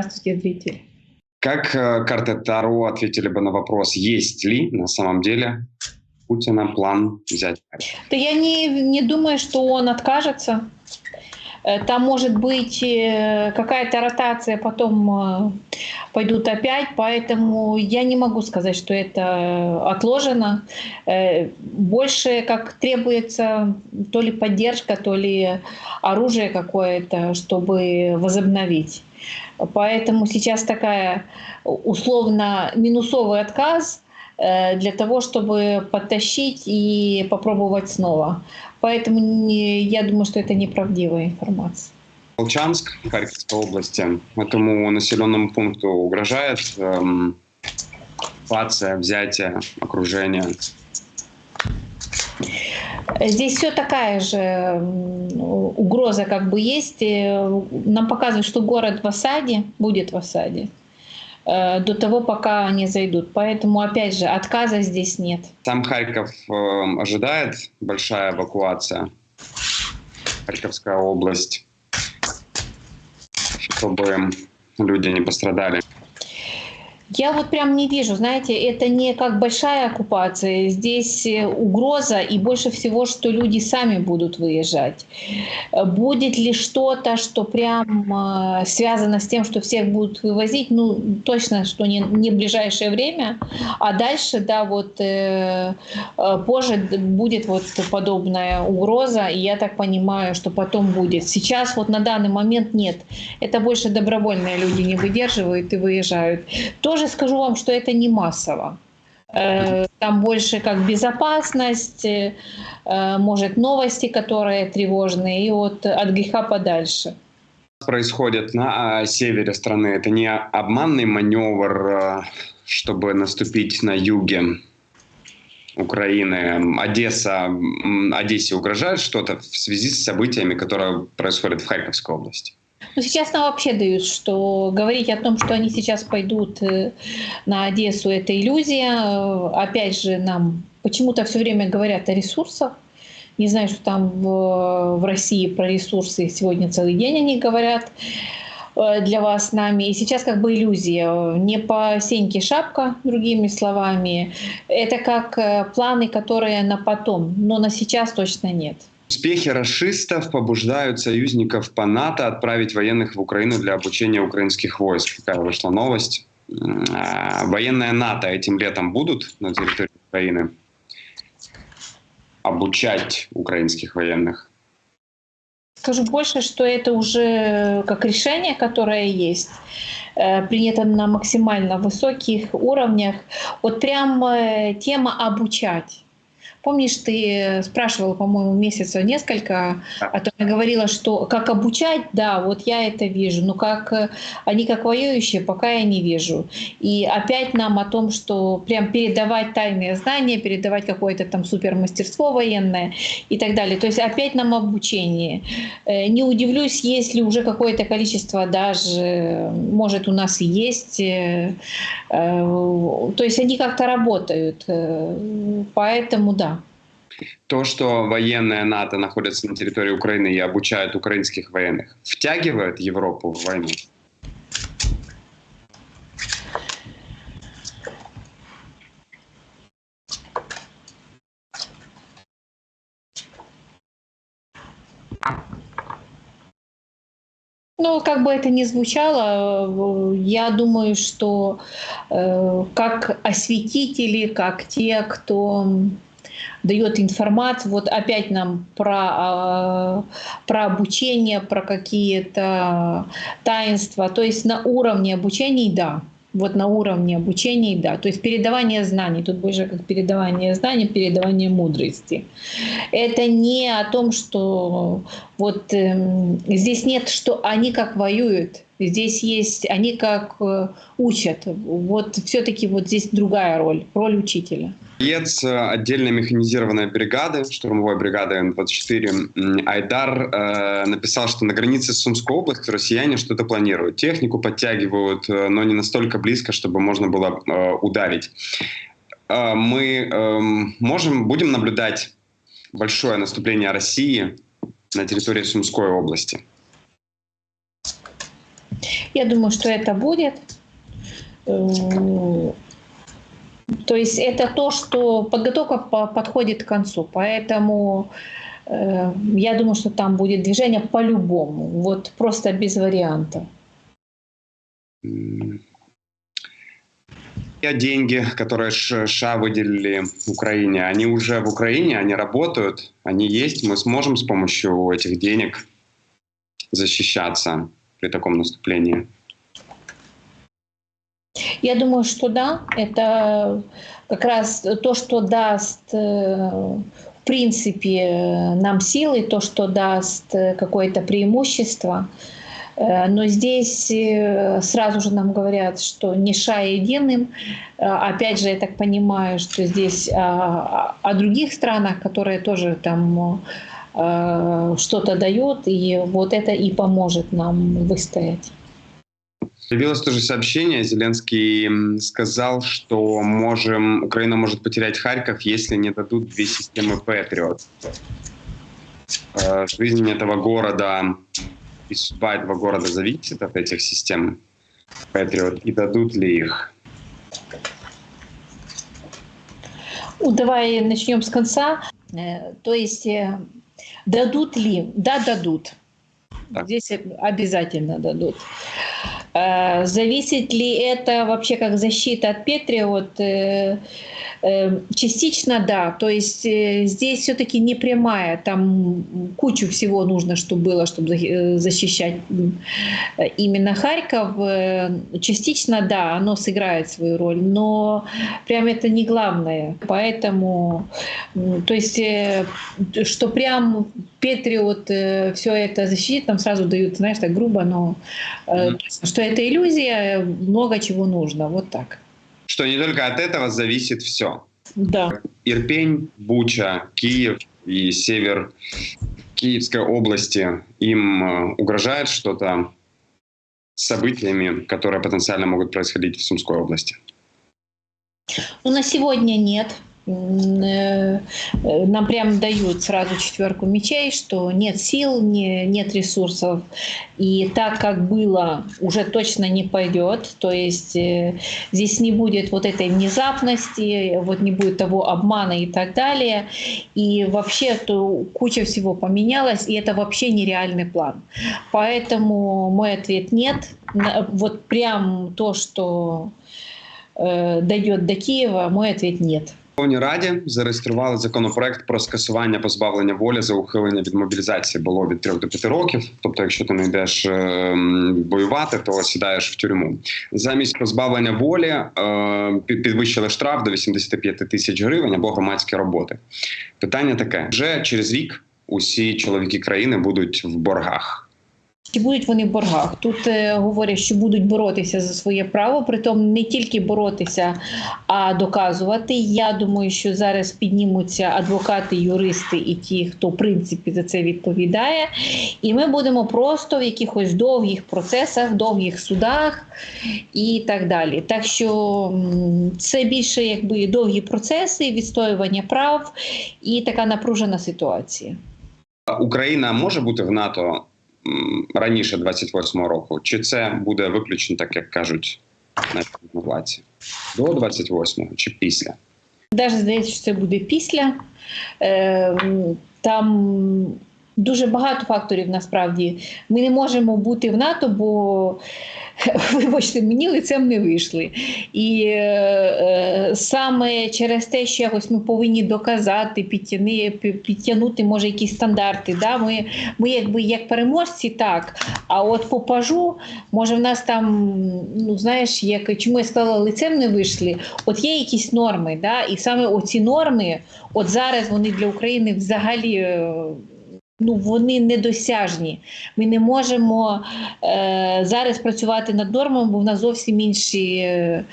Здравствуйте, зритель. Как э, карты Таро ответили бы на вопрос, есть ли на самом деле Путина план взять? Да я не, не думаю, что он откажется. Э, Там может быть э, какая-то ротация, потом э, пойдут опять, поэтому я не могу сказать, что это отложено. Больше как требуется то ли поддержка, то ли оружие какое-то, чтобы возобновить. Поэтому сейчас такая условно минусовый отказ для того, чтобы подтащить и попробовать снова. Поэтому не- я думаю, что это неправдивая информация. Волчанск Харьковской области. Этому населенному пункту угрожает эм, оккупация, взятие, окружение. Здесь все такая же угроза как бы есть. Э, Нам показывают, что город в осаде, будет в осаде э, до того, пока они зайдут. Поэтому, опять же, отказа здесь нет. Сам Харьков эм, ожидает большая эвакуация. Харьковская область. Чтобы люди не пострадали. Я вот прям не вижу, знаете, это не как большая оккупация, здесь э, угроза и больше всего, что люди сами будут выезжать. Будет ли что-то, что прям э, связано с тем, что всех будут вывозить, ну точно, что не, не в ближайшее время, а дальше, да, вот э, позже будет вот подобная угроза, и я так понимаю, что потом будет. Сейчас вот на данный момент нет. Это больше добровольные люди не выдерживают и выезжают. Тоже скажу вам, что это не массово. Э, Там больше как безопасность, э, э, может новости, которые тревожные, и вот от греха подальше. происходит на а, севере страны, это не обманный маневр, чтобы наступить на юге Украины. Одесса, Одессе угрожает что-то в связи с событиями, которые происходят в Харьковской области? Ну, сейчас нам вообще дают, что говорить о том, что они сейчас пойдут э, на Одессу, это иллюзия. Э, Опять же, нам почему-то все время говорят о ресурсах. Не знаю, что там в, в России про ресурсы сегодня целый день они говорят э, для вас с нами. И сейчас как бы иллюзия. Не по сеньке шапка, другими словами. Это как планы, которые на потом, но на сейчас точно нет. Успехи расистов побуждают союзников по НАТО отправить военных в Украину для обучения украинских войск. Такая вышла новость. А, Военные НАТО этим летом будут на территории Украины обучать украинских военных. Скажу больше, что это уже как решение, которое есть, э, принято на максимально высоких уровнях. Вот прям э, тема обучать. Помнишь, ты спрашивала, по-моему, месяца несколько, а то я говорила, что как обучать, да, вот я это вижу, но как они как воюющие, пока я не вижу. И опять нам о том, что прям передавать тайные знания, передавать какое-то там супермастерство военное и так далее. То есть опять нам обучение. Э, Не удивлюсь, если уже какое-то количество даже, может, у нас и есть. э, э, То есть они как-то работают. Поэтому да. То, что военные НАТО находятся на территории Украины и обучают украинских военных, втягивает Европу в войну? Ну, как бы это ни звучало, э, я думаю, что э, как осветители, как те, кто дает информацию, вот опять нам про, э, про обучение, про какие-то таинства, то есть на уровне обучения, да, вот на уровне обучения, да, то есть передавание знаний, тут больше как передавание знаний, передавание мудрости. Это не о том, что вот эм, здесь нет, что они как воюют, здесь есть они как э, учат. Вот все-таки вот здесь другая роль, роль учителя. Боец э, отдельной механизированной бригады, штурмовой бригады М-24, м, Айдар э, написал, что на границе с Сумской областью россияне что-то планируют. Технику подтягивают, э, но не настолько близко, чтобы можно было э, ударить. Э, мы эм, можем, будем наблюдать большое наступление России на территории Сумской области. Я думаю, что это будет. То есть это то, что подготовка подходит к концу. Поэтому э, я думаю, что там будет движение по-любому. Вот просто без вариантов. деньги, которые США выделили Украине, они уже в Украине, они работают, они есть. Мы сможем с помощью этих денег защищаться при таком наступлении? Я думаю, что да. Это как раз то, что даст э, в принципе нам силы, то, что даст э, какое-то преимущество. Э, но здесь сразу же нам говорят, что не ша единым. Опять же, я так понимаю, что здесь о, о других странах, которые тоже там что-то дают, и вот это и поможет нам выстоять. Появилось тоже сообщение, Зеленский сказал, что можем, Украина может потерять Харьков, если не дадут две системы Патриот. Э, жизнь этого города и судьба этого города зависит от этих систем Патриот, и дадут ли их? Ну, давай начнем с конца. Э, то есть э, дадут ли? Да, дадут. Так. Здесь обязательно дадут. Э, зависит ли это вообще как защита от Петриот? Э, э, частично да, то есть здесь все-таки не прямая, там кучу всего нужно, чтобы было, чтобы защищать именно Харьков. Частично да, оно сыграет свою роль, но прям это не главное. Поэтому, то есть, что прям Петриот все это защитит, там сразу дают, знаешь, так грубо, но mm-hmm. что это иллюзия, много чего нужно. Вот так. Что не только от этого зависит все. Да. Ирпень, Буча, Киев и север Киевской области, им э, угрожает что-то событиями, которые потенциально могут происходить в Сумской области? Ну, на сегодня нет. Э, нам прям дают сразу четверку мечей, что нет сил, не, нет ресурсов. И так, как было, уже точно не пойдет. То есть э, здесь не будет вот этой внезапности, вот не будет того обмана и так далее. И вообще то куча всего поменялась, и это вообще нереальный план. Поэтому мой ответ нет. Вот прям то, что э, дойдет до Киева, мой ответ нет. Верховній Раді зареєстрували законопроект про скасування позбавлення волі за ухилення від мобілізації було від 3 до 5 років. Тобто, якщо ти не йдеш е, воювати, то сідаєш в тюрму. Замість позбавлення волі е, підвищили штраф до 85 тисяч гривень або громадські роботи. Питання таке: вже через рік усі чоловіки країни будуть в боргах. Чи будуть вони в боргах? Тут е, говорять, що будуть боротися за своє право, притом не тільки боротися, а доказувати. Я думаю, що зараз піднімуться адвокати, юристи і ті, хто в принципі за це відповідає. І ми будемо просто в якихось довгих процесах, довгих судах і так далі. Так що це більше якби довгі процеси, відстоювання прав і така напружена ситуація. Україна може бути в НАТО раніше 28-го року, чи це буде виключно, так як кажуть на владці? До 28-го чи після? Даже здається, що це буде після. Е, там дуже багато факторів насправді. Ми не можемо бути в НАТО, бо вибачте, мені лицем не вийшли. І е, саме через те, що якось ми повинні доказати, підтяни, підтягнути, може, якісь стандарти. Да? Ми ми якби як переможці, так. А от по пажу, може, в нас там, ну знаєш, як чому я сказала, лицем не вийшли, от є якісь норми. Да? І саме оці норми, от зараз вони для України взагалі. Е, ну вони недосяжні. Ми не можемо е, зараз працювати над нормами, бо в нас зовсім інші е,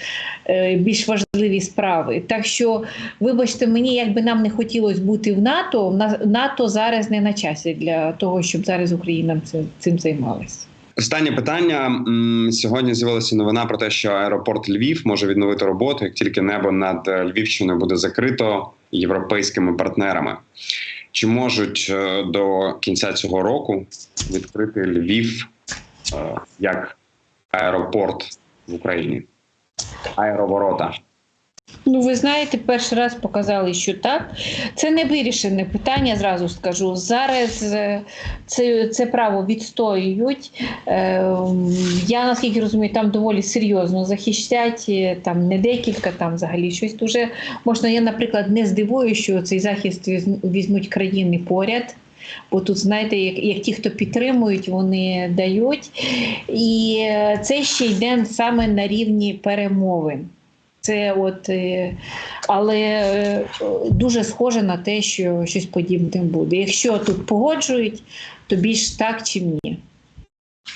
е, більш важливі справи. Так що, вибачте, мені якби нам не хотілося бути в НАТО, НАТО зараз не на часі для того, щоб зараз Україна цим, цим займалася. Останнє питання сьогодні з'явилася новина про те, що аеропорт Львів може відновити роботу, як тільки небо над Львівщиною буде закрито європейськими партнерами. Чи можуть е, до кінця цього року відкрити Львів е, як аеропорт в Україні? Аероворота. Ну, ви знаєте, перший раз показали, що так. Це не вирішене питання, зразу скажу. Зараз е, це, це право відстоюють. Е, Я наскільки розумію, там доволі серйозно захищать, е, там не декілька, там взагалі щось дуже можна. Я, наприклад, не здивую, що цей захист візьм- візьмуть країни поряд. Бо тут, знаєте, як, як ті, хто підтримують, вони дають. І це ще йде саме на рівні перемовин. Це от, е, але е, дуже схоже на те, що щось подібне буде. Якщо тут погоджують, то більш так чи ні.